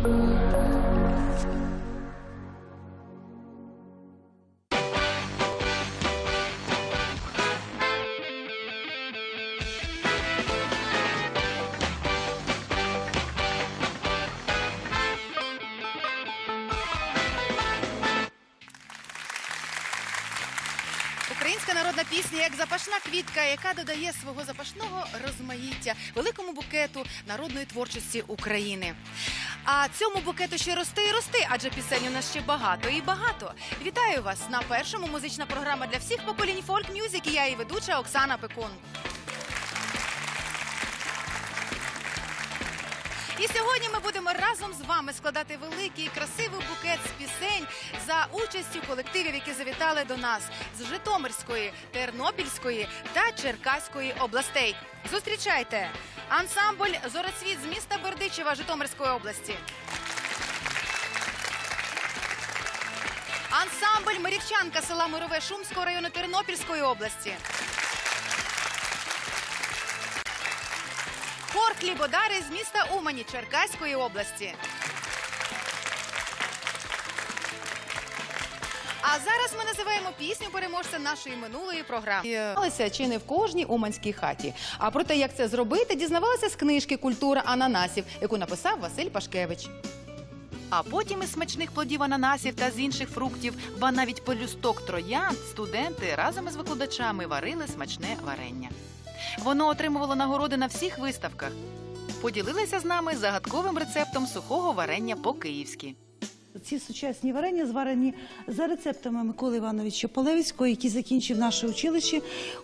Thank you. Українська народна пісня як запашна квітка, яка додає свого запашного розмаїття великому букету народної творчості України. А цьому букету ще рости і рости, адже пісень у нас ще багато і багато. Вітаю вас на першому музична програма для всіх поколінь фольк мюзик. І я і ведуча Оксана Пекун. І сьогодні ми будемо разом з вами складати великий і красивий букет з пісень за участю колективів, які завітали до нас з Житомирської, Тернопільської та Черкаської областей. Зустрічайте ансамбль Зорецвіт з міста Бердичева Житомирської області. Ансамбль Мирівчанка села Мирове Шумського району Тернопільської області. Хлібодари з міста Умані Черкаської області. А зараз ми називаємо пісню переможця нашої минулої програми. Чи не в кожній уманській хаті. А про те, як це зробити, дізнавалися з книжки Культура ананасів, яку написав Василь Пашкевич. А потім із смачних плодів ананасів та з інших фруктів, ба навіть полюсток троян, студенти разом із викладачами варили смачне варення. Воно отримувало нагороди на всіх виставках. Поділилися з нами загадковим рецептом сухого варення по-київськи. Ці сучасні варення зварені за рецептами Миколи Івановича Полевського, який закінчив наше училище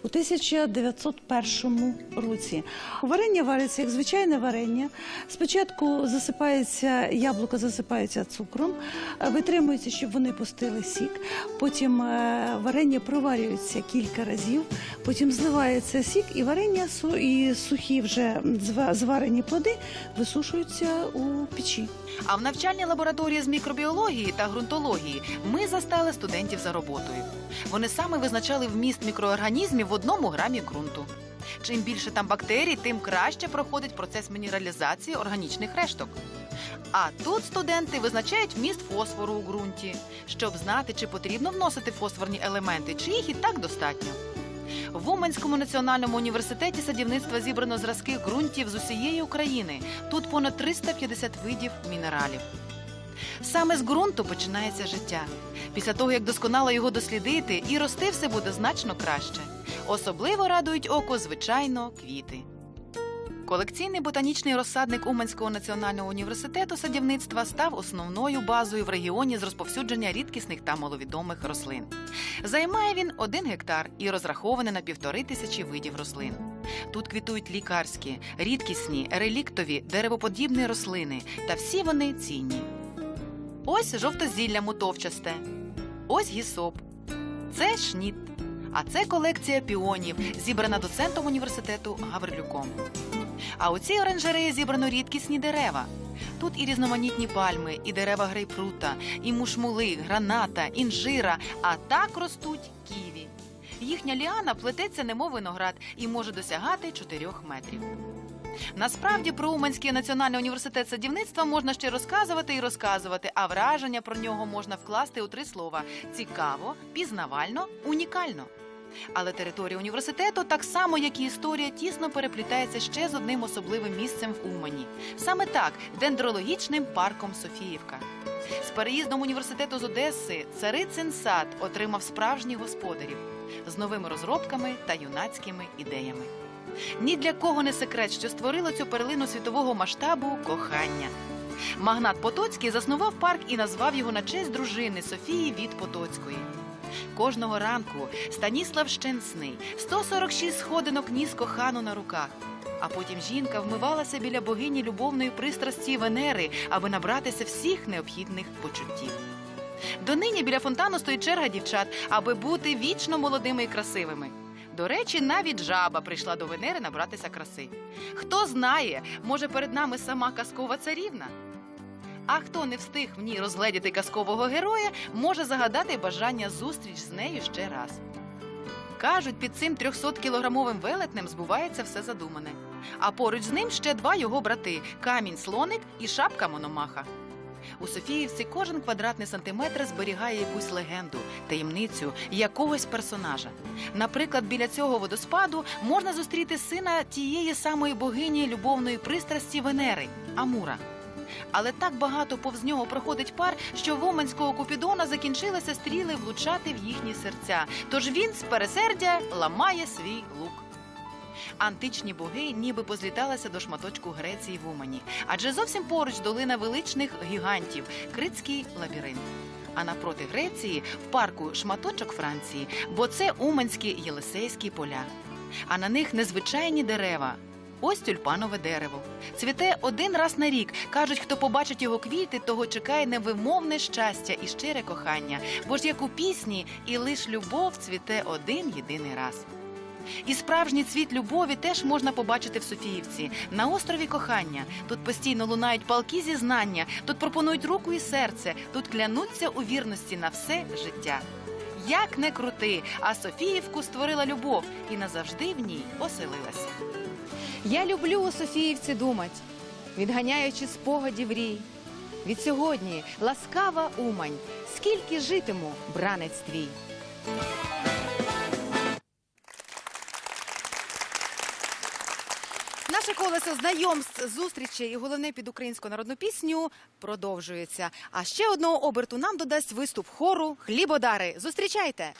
у 1901 році. Варення вариться як звичайне варення. Спочатку засипається яблука, засипаються цукром, е, витримується, щоб вони пустили сік. Потім е, варення проварюється кілька разів, потім зливається сік, і варення і сухі вже зварені плоди висушуються у печі. А в навчальній лабораторії з мікробіології та ґрунтології ми застали студентів за роботою. Вони саме визначали вміст мікроорганізмів в одному грамі ґрунту. Чим більше там бактерій, тим краще проходить процес мінералізації органічних решток. А тут студенти визначають вміст фосфору у ґрунті, щоб знати, чи потрібно вносити фосфорні елементи, чи їх і так достатньо. В Уманському національному університеті садівництва зібрано зразки ґрунтів з усієї України. Тут понад 350 видів мінералів. Саме з ґрунту починається життя. Після того, як досконало його дослідити, і рости все буде значно краще. Особливо радують око, звичайно, квіти. Колекційний ботанічний розсадник Уманського національного університету садівництва став основною базою в регіоні з розповсюдження рідкісних та маловідомих рослин. Займає він один гектар і розрахований на півтори тисячі видів рослин. Тут квітують лікарські, рідкісні, реліктові, деревоподібні рослини, та всі вони цінні. Ось жовтозілля мутовчасте, ось гісоп, це шніт, а це колекція піонів, зібрана доцентом університету Гаврилюком. А у цій оранжереї зібрано рідкісні дерева. Тут і різноманітні пальми, і дерева грейпфрута, і мушмули, граната, інжира, а так ростуть ківі. Їхня ліана плететься немов виноград і може досягати 4 метрів. Насправді про Уманський національний університет садівництва можна ще розказувати і розказувати, а враження про нього можна вкласти у три слова: цікаво, пізнавально, унікально. Але територія університету, так само як і історія, тісно переплітається ще з одним особливим місцем в Умані. Саме так дендрологічним парком Софіївка. З переїздом університету з Одеси царицин сад отримав справжніх господарів з новими розробками та юнацькими ідеями. Ні для кого не секрет, що створило цю перлину світового масштабу кохання. Магнат Потоцький заснував парк і назвав його на честь дружини Софії від Потоцької. Кожного ранку Станіслав Щенсний 146 сходинок ніс кохану на руках. А потім жінка вмивалася біля богині любовної пристрасті Венери, аби набратися всіх необхідних почуттів. Донині біля фонтану стоїть черга дівчат, аби бути вічно молодими і красивими. До речі, навіть жаба прийшла до Венери набратися краси. Хто знає, може перед нами сама казкова царівна. А хто не встиг в ній розгледіти казкового героя, може загадати бажання зустріч з нею ще раз. Кажуть, під цим 300-кілограмовим велетнем збувається все задумане. А поруч з ним ще два його брати камінь слоник і шапка мономаха. У Софіївці кожен квадратний сантиметр зберігає якусь легенду, таємницю якогось персонажа. Наприклад, біля цього водоспаду можна зустріти сина тієї самої богині любовної пристрасті Венери Амура. Але так багато повз нього проходить пар, що в Уманського Купідона закінчилися стріли влучати в їхні серця. Тож він з пересердя ламає свій лук. Античні боги ніби позліталися до шматочку Греції в Умані, адже зовсім поруч долина величних гігантів Критський лабіринт. А напроти Греції в парку шматочок Франції, бо це уманські єлисейські поля. А на них незвичайні дерева. Ось тюльпанове дерево. Цвіте один раз на рік. Кажуть, хто побачить його квіти, того чекає невимовне щастя і щире кохання. Бо ж як у пісні, і лиш любов цвіте один єдиний раз. І справжній цвіт любові теж можна побачити в Софіївці на острові кохання. Тут постійно лунають палки зізнання, тут пропонують руку і серце, тут клянуться у вірності на все життя. Як не крути, а Софіївку створила любов і назавжди в ній оселилася. Я люблю у Софіївці думать, відганяючи спогадів рій. Від сьогодні ласкава Умань, скільки житиму, бранець твій. Наше колесо знайомств, зустрічей і головне під українську народну пісню продовжується. А ще одного оберту нам додасть виступ хору Хлібодари. Зустрічайте!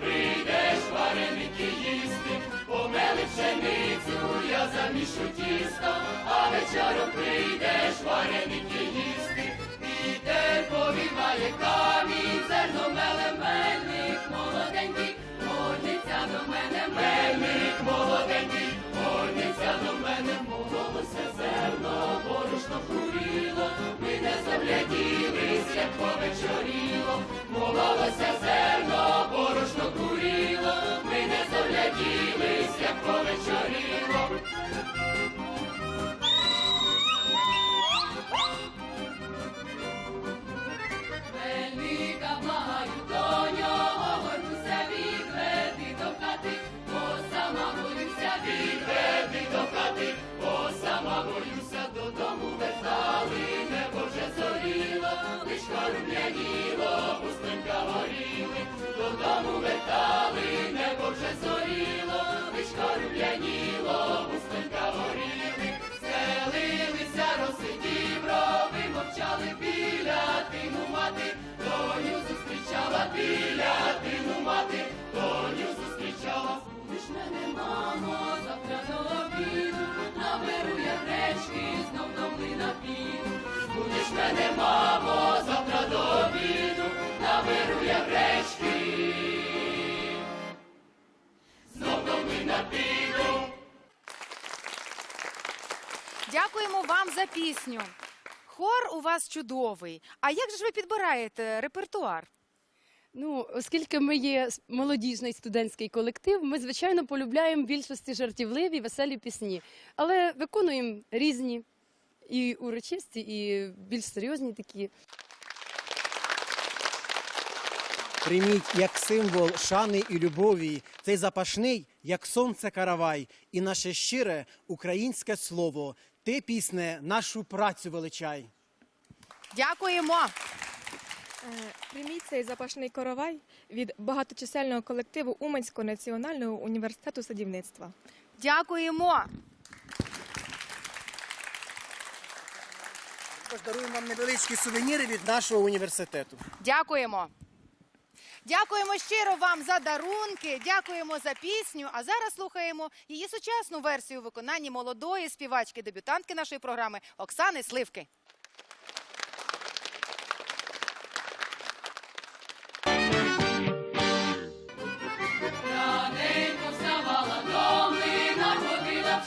Прийдеш вареники їсти, помели пшеницю, я замішу тісто, а вечором прийдеш вареники їсти. Вітер повіває камінь, зерно меле мельник, молоденький, горниця до мене, мельник, молоденький, додому вертали, небо вже зоріло, лишка рум'яніло, пустинка горіли, селилися, розсидів, рови, мовчали біля тину мати, доню зустрічала біля тину мати, доню зустрічала. Будеш мене, мамо, завтра до наберу я гречки, знов до млина піду. Будеш мене, мамо, Дякуємо вам за пісню. Хор у вас чудовий. А як же ж ви підбираєте репертуар? Ну, оскільки ми є молодіжний студентський колектив, ми звичайно полюбляємо в більшості жартівливі, веселі пісні, але виконуємо різні і урочисті, і більш серйозні такі. Прийміть як символ шани і любові цей запашний, як сонце каравай, і наше щире українське слово. Ти пісне нашу працю величай. Дякуємо. Е, Прийміть цей запашний коровай від багаточисельного колективу Уманського національного університету садівництва. Дякуємо. Даруємо вам невеличкі сувеніри від нашого університету. Дякуємо. Дякуємо щиро вам за дарунки, дякуємо за пісню. А зараз слухаємо її сучасну версію у виконанні молодої співачки-дебютантки нашої програми Оксани Сливки. Раненько вставала до млина, ходила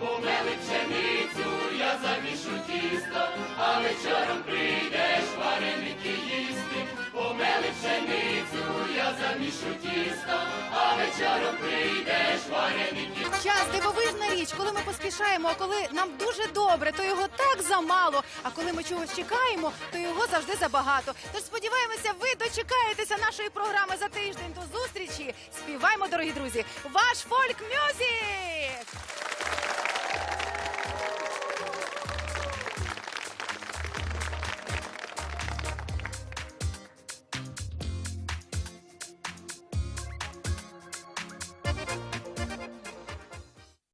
помели пшеницю, я замішу тісто, а вечором прийдеш вареники їсти, помели пшеницю, я замішу тісто, а вечором прийдеш вареники. Час дивовижна річ, коли ми поспішаємо, а коли нам дуже добре, то його так замало. А коли ми чогось чекаємо, то його завжди забагато. Тож сподіваємося, ви дочекаєтеся нашої програми за тиждень до зустрічі. Співаймо, дорогі друзі, ваш фольк мюзик!